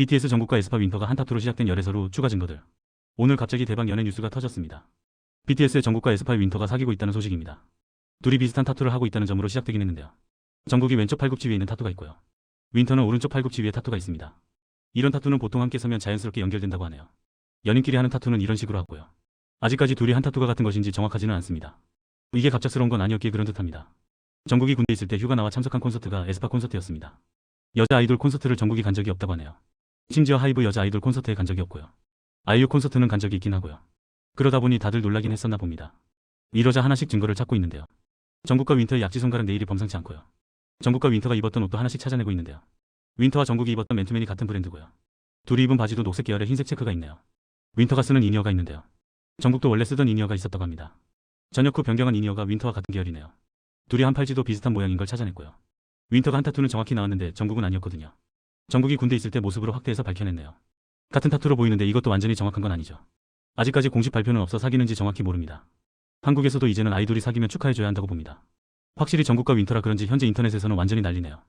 BTS 정국과 에스파 윈터가 한타투로 시작된 열애서로 추가 증거들. 오늘 갑자기 대박 연애 뉴스가 터졌습니다. BTS의 정국과 에스파 윈터가 사귀고 있다는 소식입니다. 둘이 비슷한 타투를 하고 있다는 점으로 시작되긴 했는데요. 정국이 왼쪽 팔꿈치 위에 있는 타투가 있고요. 윈터는 오른쪽 팔꿈치 위에 타투가 있습니다. 이런 타투는 보통 함께 서면 자연스럽게 연결된다고 하네요. 연인끼리 하는 타투는 이런 식으로 하고요. 아직까지 둘이 한 타투가 같은 것인지 정확하지는 않습니다. 이게 갑작스러운 건 아니었기에 그런 듯합니다. 정국이 군대 있을 때 휴가 나와 참석한 콘서트가 에스파 콘서트였습니다. 여자 아이돌 콘서트를 정국이 간 적이 없다고 하네요. 심지어 하이브 여자 아이돌 콘서트에 간 적이 없고요. 아이유 콘서트는 간 적이 있긴 하고요. 그러다 보니 다들 놀라긴 했었나 봅니다. 이러자 하나씩 증거를 찾고 있는데요. 정국과 윈터의 약지 손가락 네일이 범상치 않고요. 정국과 윈터가 입었던 옷도 하나씩 찾아내고 있는데요. 윈터와 정국이 입었던 맨투맨이 같은 브랜드고요. 둘이 입은 바지도 녹색 계열의 흰색 체크가 있네요. 윈터가 쓰는 이니어가 있는데요. 정국도 원래 쓰던 이니어가 있었다고 합니다. 전역 후 변경한 이니어가 윈터와 같은 계열이네요. 둘이 한 팔찌도 비슷한 모양인 걸 찾아냈고요. 윈터가 한 타투는 정확히 나왔는데 정국은 아니었거든요. 정국이 군대 있을 때 모습으로 확대해서 밝혀냈네요. 같은 타투로 보이는데 이것도 완전히 정확한 건 아니죠. 아직까지 공식 발표는 없어 사귀는지 정확히 모릅니다. 한국에서도 이제는 아이돌이 사귀면 축하해줘야 한다고 봅니다. 확실히 정국과 윈터라 그런지 현재 인터넷에서는 완전히 난리네요.